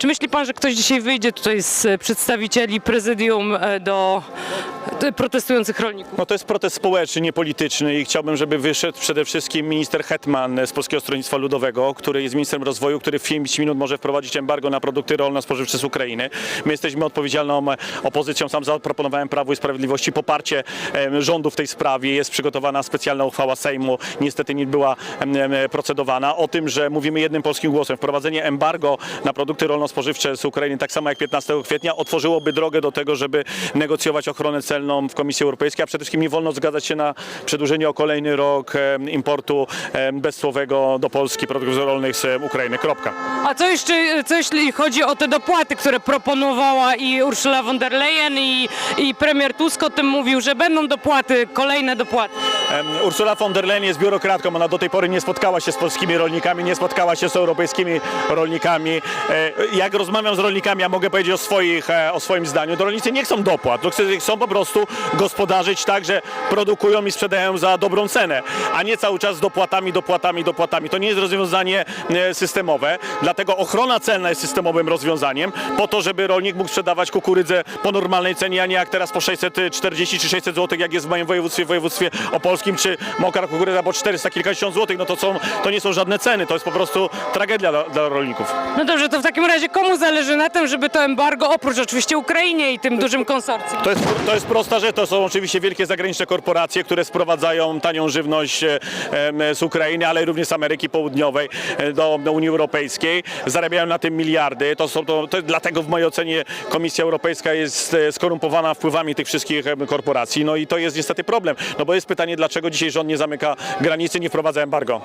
Czy myśli pan, że ktoś dzisiaj wyjdzie tutaj z e, przedstawicieli prezydium e, do do protestujących rolników? No to jest protest społeczny, nie polityczny i chciałbym, żeby wyszedł przede wszystkim minister Hetman z Polskiego Stronnictwa Ludowego, który jest ministrem rozwoju, który w 5 minut może wprowadzić embargo na produkty rolno-spożywcze z Ukrainy. My jesteśmy odpowiedzialną opozycją, sam zaproponowałem Prawu i Sprawiedliwości poparcie rządu w tej sprawie. Jest przygotowana specjalna uchwała Sejmu, niestety nie była procedowana, o tym, że mówimy jednym polskim głosem. Wprowadzenie embargo na produkty rolno-spożywcze z Ukrainy, tak samo jak 15 kwietnia, otworzyłoby drogę do tego, żeby negocjować ochronę celną w Komisji Europejskiej, a przede wszystkim nie wolno zgadzać się na przedłużenie o kolejny rok importu bezcłowego do Polski produktów rolnych z Ukrainy. Kropka. A co jeszcze, co jeśli chodzi o te dopłaty, które proponowała i Ursula von der Leyen i, i premier Tusk o tym mówił, że będą dopłaty, kolejne dopłaty. Ursula von der Leyen jest biurokratką, ona do tej pory nie spotkała się z polskimi rolnikami, nie spotkała się z europejskimi rolnikami. Jak rozmawiam z rolnikami, ja mogę powiedzieć o, swoich, e, o swoim zdaniu, to rolnicy nie chcą dopłat, to chcą- chcą po prostu gospodarzyć tak, że produkują i sprzedają za dobrą cenę, a nie cały czas z dopłatami, dopłatami, dopłatami. To nie jest rozwiązanie e, systemowe, dlatego ochrona celna jest systemowym rozwiązaniem, po to, żeby rolnik mógł sprzedawać kukurydzę po normalnej cenie, a nie jak teraz po 640 czy 600 zł, jak jest w moim województwie, w województwie opolskim, czy mokra kukurydza po 400 kilkadziesiąt złotych, no to, są, to nie są żadne ceny, to jest po prostu tragedia dla, dla rolników. No dobrze, to w takim razie komu zależy na tym, żeby to embargo, oprócz oczywiście Ukrainie i tym dużym konsorcjum? To jest, to jest prosta rzecz, to są oczywiście wielkie zagraniczne korporacje, które sprowadzają tanią żywność e, z Ukrainy, ale również z Ameryki Południowej e, do, Unii Europejskiej. Zarabiają na tym miliardy. To są, to, to, dlatego w mojej ocenie Komisja Europejska jest e, skorumpowana wpływami tych wszystkich korporacji. No i to jest niestety problem. No bo jest pytanie, dlaczego dzisiaj rząd nie zamyka granicy, nie wprowadza embargo.